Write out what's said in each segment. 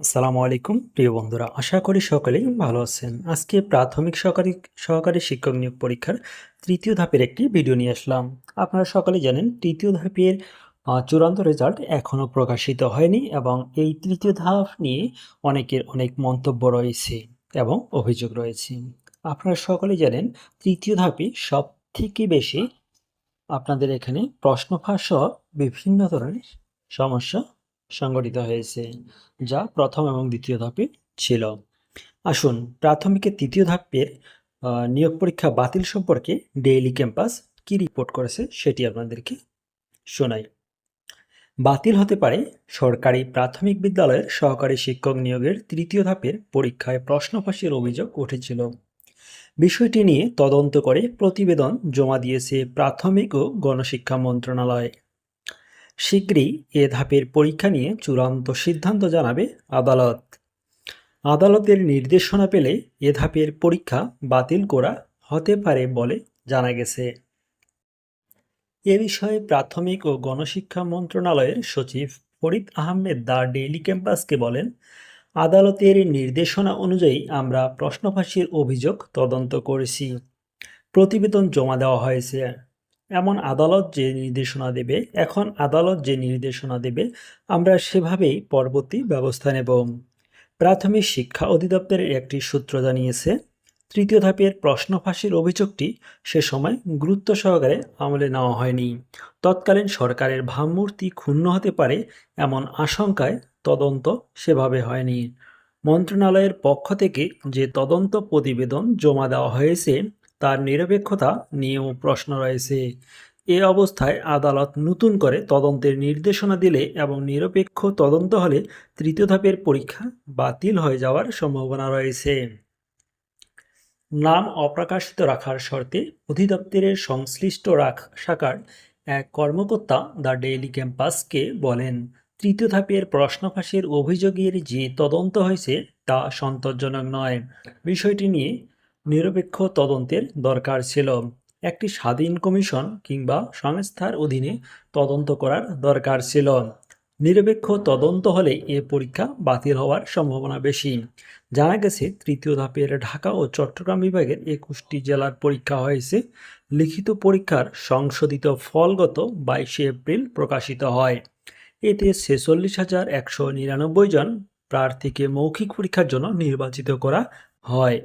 আসসালামু আলাইকুম, প্রিয় বন্ধুরা। আশা করি সকলেই ভালো আছেন। আজকে প্রাথমিক সহকারী সহকারী শিক্ষক নিয়োগ পরীক্ষার তৃতীয় ধাপের একটি ভিডিও নিয়ে আসলাম। আপনারা সকলে জানেন, তৃতীয় ধাপের চূড়ান্ত রেজাল্ট এখনও প্রকাশিত হয়নি এবং এই তৃতীয় ধাপ নিয়ে অনেকের অনেক মন্তব্য রয়েছে এবং অভিযোগ রয়েছে। আপনারা সকলেই জানেন, তৃতীয় ধাপে সব থেকে বেশি আপনাদের এখানে প্রশ্ন ফাঁস বিভিন্ন ধরনের সমস্যা সংঘটিত হয়েছে, যা প্রথম এবং দ্বিতীয় ধাপে ছিল। আসুন প্রাথমিকের তৃতীয় ধাপের নিয়োগ পরীক্ষা বাতিল সম্পর্কে ডেইলি ক্যাম্পাস কি রিপোর্ট করেছে সেটি আপনাদেরকে শোনাই। বাতিল হতে পারে সরকারি প্রাথমিক বিদ্যালয়ের সহকারী শিক্ষক নিয়োগের তৃতীয় ধাপের পরীক্ষায় প্রশ্ন ফাঁসের অভিযোগ উঠেছিল। বিষয়টি নিয়ে তদন্ত করে প্রতিবেদন জমা দিয়েছে প্রাথমিক ও গণশিক্ষা মন্ত্রণালয়। শীঘ্রই এ ধাপের পরীক্ষা নিয়ে চূড়ান্ত সিদ্ধান্ত জানাবে আদালত। আদালতের নির্দেশনা পেলে এ ধাপের পরীক্ষা বাতিল করা হতে পারে বলে জানা গেছে। এ বিষয়ে প্রাথমিক ও গণশিক্ষা মন্ত্রণালয়ের সচিব ফরিদ আহমেদ দা ডেইলি ক্যাম্পাসকে বলেন, আদালতের নির্দেশনা অনুযায়ী আমরা প্রশ্নফাঁসির অভিযোগ তদন্ত করেছি। প্রতিবেদন জমা দেওয়া হয়েছে। এমন আদালত যে নির্দেশনা দেবে, এখন আদালত যে নির্দেশনা দেবে, আমরা সেভাবেই পরবর্তী ব্যবস্থা নেব। প্রাথমিক শিক্ষা অধিদপ্তরের একটি সূত্র জানিয়েছে, তৃতীয় ধাপের প্রশ্ন ফাঁসির অভিযোগটি সে সময় গুরুত্ব সহকারে আমলে নেওয়া হয়নি। তৎকালীন সরকারের ভাবমূর্তি ক্ষুণ্ণ হতে পারে এমন আশঙ্কায় তদন্ত সেভাবে হয়নি। মন্ত্রণালয়ের পক্ষ থেকে যে তদন্ত প্রতিবেদন জমা দেওয়া হয়েছে তার নিরপেক্ষতা নিয়েও প্রশ্ন রয়েছে। এ অবস্থায় আদালত নতুন করে তদন্তের নির্দেশনা দিলে এবং নিরপেক্ষ তদন্ত হলে তৃতীয় ধাপের পরীক্ষা বাতিল হয়ে যাওয়ার সম্ভাবনা রয়েছে। নাম অপ্রকাশিত রাখার শর্তে অধিদপ্তরের সংশ্লিষ্ট রাখ শাখার এক কর্মকর্তা দ্য ডেইলি ক্যাম্পাসকে বলেন, তৃতীয় ধাপের প্রশ্ন ফাঁসের অভিযোগের যে তদন্ত হয়েছে তা সন্তোষজনক নয়। বিষয়টি নিয়ে নিরপেক্ষ তদন্তের দরকার ছিল। একটি স্বাধীন কমিশন কিংবা সংস্থার অধীনে তদন্ত করার দরকার ছিল। নিরপেক্ষ তদন্ত হলে এ পরীক্ষা বাতিল হওয়ার সম্ভাবনা বেশি। জানা গেছে, তৃতীয় ধাপের ঢাকা ও চট্টগ্রাম বিভাগের একুশটি জেলার পরীক্ষা হয়েছে। লিখিত পরীক্ষার সংশোধিত ফলগত বাইশে এপ্রিল প্রকাশিত হয়। এতে ছেচল্লিশ হাজার একশো নিরানব্বই জন প্রার্থীকে মৌখিক পরীক্ষার জন্য নির্বাচিত করা হয়।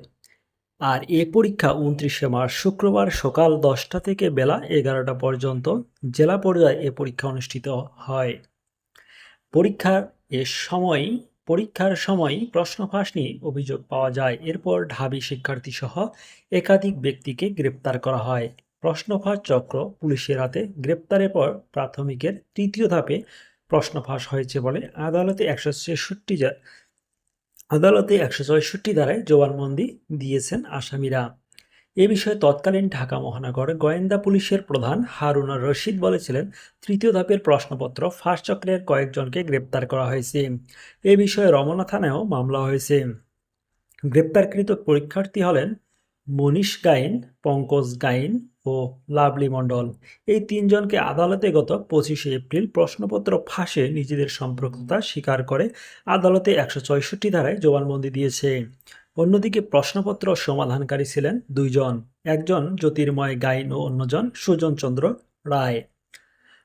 আর এ পরীক্ষা উনত্রিশে মার্চ শুক্রবার সকাল দশটা থেকে বেলা এগারোটা পর্যন্ত জেলা পর্যায়ে এ পরীক্ষা অনুষ্ঠিত হয়। পরীক্ষার এ সময়, পরীক্ষার সময় প্রশ্ন ফাঁস নিয়ে অভিযোগ পাওয়া যায়। এরপর ঢাবি শিক্ষার্থী সহ একাধিক ব্যক্তিকে গ্রেপ্তার করা হয়। প্রশ্ন ফাঁস চক্র পুলিশের হাতে গ্রেপ্তারের পর প্রাথমিকের তৃতীয় ধাপে প্রশ্ন ফাঁস হয়েছে বলে আদালতে একশো ছেষট্টি আদালতে একশো ছয়ষট্টি ধারায় জবানবন্দি দিয়েছেন আসামিরা। এ বিষয়ে তৎকালীন ঢাকা মহানগর গোয়েন্দা পুলিশের প্রধান হারুনার রশিদ বলেছিলেন, তৃতীয় ধাপের প্রশ্নপত্র ফাঁস চক্রের কয়েকজনকে গ্রেপ্তার করা হয়েছে। এ বিষয়ে রমনা থানায়ও মামলা হয়েছে। গ্রেপ্তারকৃত পরীক্ষার্থী হলেন মনীষ গাইন, পঙ্কজ গাইন ও লাভলি মণ্ডল। এই তিনজনকে আদালতে গত পঁচিশে এপ্রিল প্রশ্নপত্র ফাঁসে নিজেদের সম্পৃক্ততা স্বীকার করে আদালতে একশো ছয়ষট্টি ধারায় জবানবন্দি দিয়েছে। অন্যদিকে প্রশ্নপত্র সমাধানকারী ছিলেন দুইজন, একজন জ্যোতির্ময় গাইন ও অন্যজন সুজন চন্দ্র রায়।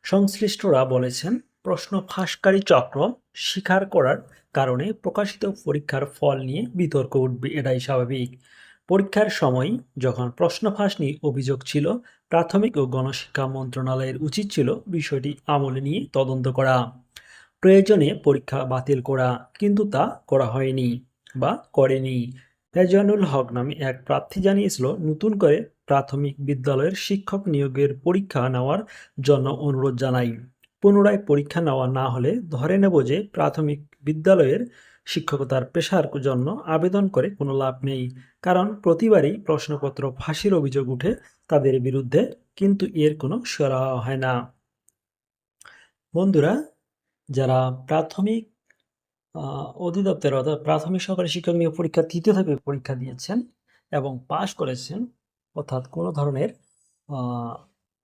সংশ্লিষ্টরা বলেছেন, প্রশ্ন ফাঁসকারী চক্র স্বীকার করার কারণে প্রকাশিত পরীক্ষার ফল নিয়ে বিতর্ক উঠবে, এটাই স্বাভাবিক। পরীক্ষার সময় যখন প্রশ্ন ফাঁস নিয়ে অভিযোগ ছিল, প্রাথমিক ও গণশিক্ষা মন্ত্রণালয়ের উচিত ছিল বিষয়টি আমলে নিয়ে তদন্ত করা, প্রয়োজনে পরীক্ষা বাতিল করা, কিন্তু তা করা হয়নি বা করেনি। রেজানুল হক নামে এক প্রার্থী জানিয়েছিল, নতুন করে প্রাথমিক বিদ্যালয়ের শিক্ষক নিয়োগের পরীক্ষা নেওয়ার জন্য অনুরোধ জানাই। পুনরায় পরীক্ষা নেওয়া না হলে ধরে নেব যে প্রাথমিক বিদ্যালয়ের শিক্ষকতার পেশার জন্য আবেদন করে কোনো লাভ নেই। কারণ প্রতিবারই প্রশ্নপত্র ফাঁসির অভিযোগ উঠে তাদের বিরুদ্ধে, কিন্তু এর কোনো সরাহা হয় না। বন্ধুরা, যারা প্রাথমিক অধিদপ্তর অর্থাৎ প্রাথমিক সহকারী শিক্ষক নিয়োগ পরীক্ষা, তৃতীয় ধাপে পরীক্ষা দিয়েছেন এবং পাশ করেছেন, অর্থাৎ কোনো ধরনের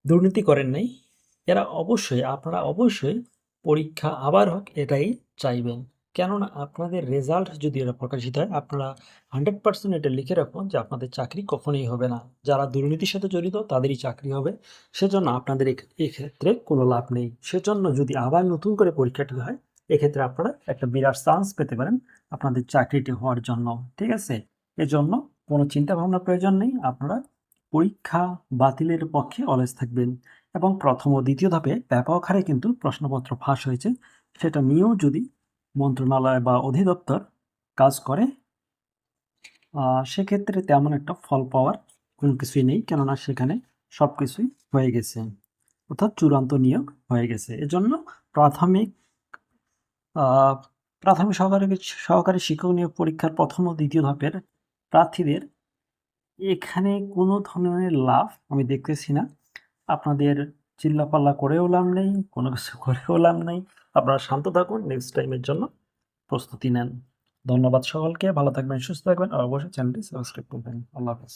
দুর্নীতি করেন নাই, এরা অবশ্যই, আপনারা অবশ্যই পরীক্ষা আবার হোক, এটাই চাইবেন। কেননা আপনাদের রেজাল্ট যদি এটা প্রকাশিত হয়, আপনারা হান্ড্রেড পার্সেন্ট এটা লিখে রাখুন যে আপনাদের চাকরি কখনোই হবে না। যারা দুর্নীতির সাথে জড়িত, তাদেরই চাকরি হবে। সেজন্য আপনাদের এক্ষেত্রে কোনো লাভ নেই। সেজন্য যদি আবার নতুন করে পরীক্ষাটি হয়, এক্ষেত্রে আপনারা একটা বিরাট চান্স পেতে পারেন আপনাদের চাকরিটি হওয়ার জন্য, ঠিক আছে? এজন্য কোনো চিন্তা ভাবনা প্রয়োজন নেই, আপনারা পরীক্ষা বাতিলের পক্ষে অলস থাকবেন। এবং প্রথম ও দ্বিতীয় ধাপে ব্যাপক হারে কিন্তু প্রশ্নপত্র ফাঁস হয়েছে। সেটা নিয়েও যদি মন্ত্রণালয় বা অধিদপ্তর কাজ করে সেক্ষেত্রে তেমন একটা ফল পাওয়ার কোনো কিছুই নেই, কেননা সেখানে সব কিছুই হয়ে গেছে। অর্থাৎ চূড়ান্ত নিয়োগ হয়ে গেছে। এজন্য প্রাথমিক প্রাথমিক সহকারী সহকারী শিক্ষক নিয়োগ পরীক্ষার প্রথম ও দ্বিতীয় ধাপের প্রার্থীদের এখানে কোনো ধরনের লাভ আমি দেখতেছি না। আপনাদের চিল্লাপাল্লা করেও লাভ নেই, কোনো কিছু করেও লাভ নেই। আপনারা শান্ত থাকুন নেক্সট টাইমের জন্য প্রস্তুতি নেন। ধন্যবাদ সকলকে, ভালো থাকবেন, সুস্থ থাকবেন, আর অবশ্যই চ্যানেলটি সাবস্ক্রাইব করবেন। আল্লাহ হাফেজ।